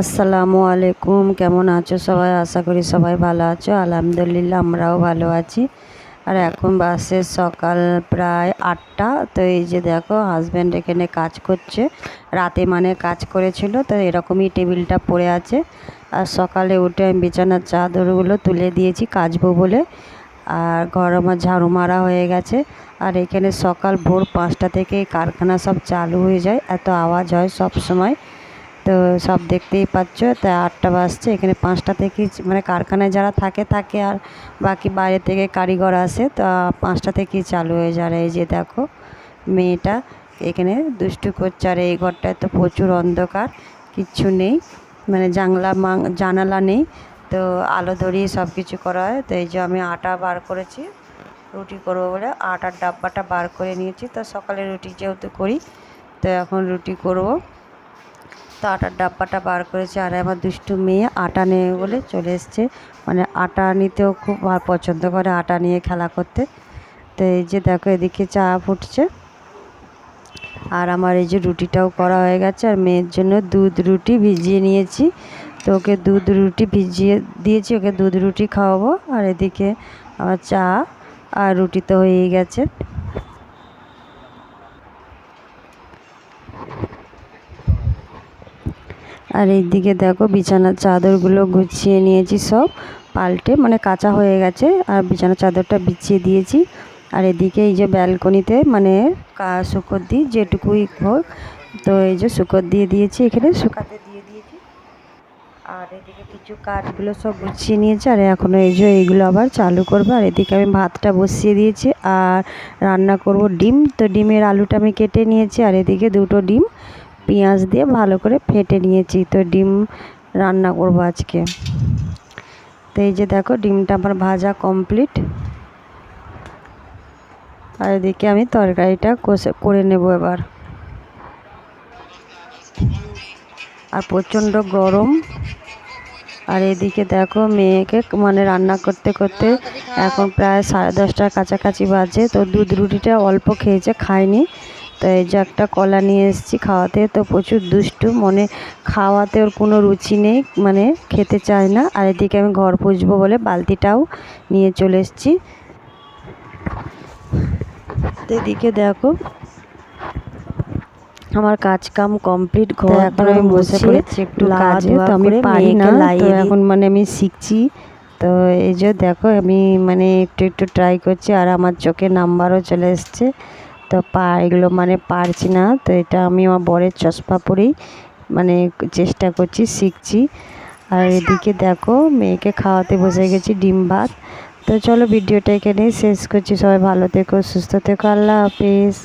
আসসালামু আলাইকুম। কেমন আছো সবাই? আশা করি সবাই ভালো আছো। আলহামদুলিল্লাহ, আমরাও ভালো আছি। আর এখন বাসে সকাল প্রায় আটটা। তো এই যে দেখো হাজব্যান্ড এখানে কাজ করছে। রাতে মানে কাজ করেছিল, তো এরকমই টেবিলটা পড়ে আছে। আর সকালে উঠে আমি বিছানার চাদরগুলো তুলে দিয়েছি কাচবো বলে। আর ঘর আমার ঝাড়ু মারা হয়ে গেছে। আর এখানে সকাল ভোর পাঁচটা থেকে কারখানা সব চালু হয়ে যায়। এত আওয়াজ হয় সব সময়। তো সব দেখতেই পাচ্ছ তাই আটটা বাজছে, এখানে পাঁচটা থেকে মানে কারখানায় যারা থাকে থাকে আর বাকি বাইরে থেকে কারিগর আসে, তা পাঁচটা থেকেই চালু হয়ে যায়। এই যে দেখো মেয়েটা, এখানে দুষ্টু করছে, আর এই ঘরটায় তো প্রচুর অন্ধকার, কিচ্ছু নেই মানে জানলা জানালা নেই, তো আলো ধরিয়ে সব কিছু করা হয়। তো এই যে আমি আটা বার করেছি, রুটি করব বলে আটার ডাব্বাটা বার করে নিয়েছি, তো সকালে রুটি যেহেতু করি, তো এখন রুটি করব। তো আটার ডাব্বাটা বার করেছে আর আমার দুষ্টু মেয়ে আটা নেবে বলে চলে এসছে। মানে আটা নিতেও খুব পছন্দ করে আটা নিয়ে খেলা করতে। তো এই যে দেখো এদিকে চা ফুটছে। আর আমার এই যে রুটিটাও করা হয়ে গেছে। আর মেয়ের জন্য দুধ রুটি ভিজিয়ে নিয়েছি। তো ওকে দুধ রুটি ভিজিয়ে দিয়েছি, ওকে দুধ রুটি খাওয়াবো। আর এদিকে আমার চা আর রুটি তো হয়েই গেছে। আর এইদিকে দেখো বিছানার চাদরগুলো গুছিয়ে নিয়েছি সব, পাল্টে মানে কাঁচা হয়ে গেছে, আর বিছানার চাদরটা বিছিয়ে দিয়েছি। আর এদিকে এই যে ব্যালকনিতে মানে শুকর দিই, যেটুকুই হোক, তো এই যে শুকর দিয়ে দিয়েছি, এখানে শুকাতে দিয়ে দিয়েছি। আর এদিকে কিছু কাঠগুলো সব গুছিয়ে নিয়েছি, আর এখনও এই যে এইগুলো আবার চালু করব। আর এদিকে আমি ভাতটা বসিয়ে দিয়েছি, আর রান্না করব ডিম। তো ডিমের আলুটা আমি কেটে নিয়েছি, আর এদিকে দুটো ডিম। পেঁয়াজ দিয়ে ভালো করে ফেটে নিয়েছি। তো ডিম রান্না করব আজকে। তো এই যে দেখো, ডিমটা আমার ভাজা কমপ্লিট আর এদিকে আমি তরকারিটা কষে, করে নেব এবার। আর প্রচণ্ড গরম। আর এদিকে দেখো, মেয়েকে মানে রান্না করতে করতে এখন প্রায় সাড়ে দশটার কাছাকাছি বাজে। তো দুধ রুটিটা অল্প খেয়েছে, খায়নি। তো এই যে একটা কলা নিয়ে এসেছি খাওয়াতে তো প্রচুর দুষ্টু মনে খাওয়াতে ওর কোনো রুচি নেই মানে খেতে চায় না। আর এদিকে আমি ঘর পুষবো বলে বালতিটাও নিয়ে চলে এসেছি। এদিকে দেখো আমার কাজ কাম কমপ্লিট ঘর এখন আমি বসে পড়েছি একটু কাজে তো আমি পারি না তো এখন মানে আমি শিখছি। তো এই যে দেখো আমি মানে একটু একটু ট্রাই করছি আর আমার চোখে নাম্বারও চলে এসছে। তো পা এগুলো মানে পারছি না তো এটা আমি আমার বরের চশমা পরেই মানে চেষ্টা করছি শিখছি। আর এদিকে দেখো মেয়েকে খাওয়াতে বসে গেছি ডিম ভাত। তো চলো ভিডিওটা এখানেই শেষ করছি সবাই ভালো থেকো সুস্থ থেকো আল্লাহ হাফিজ।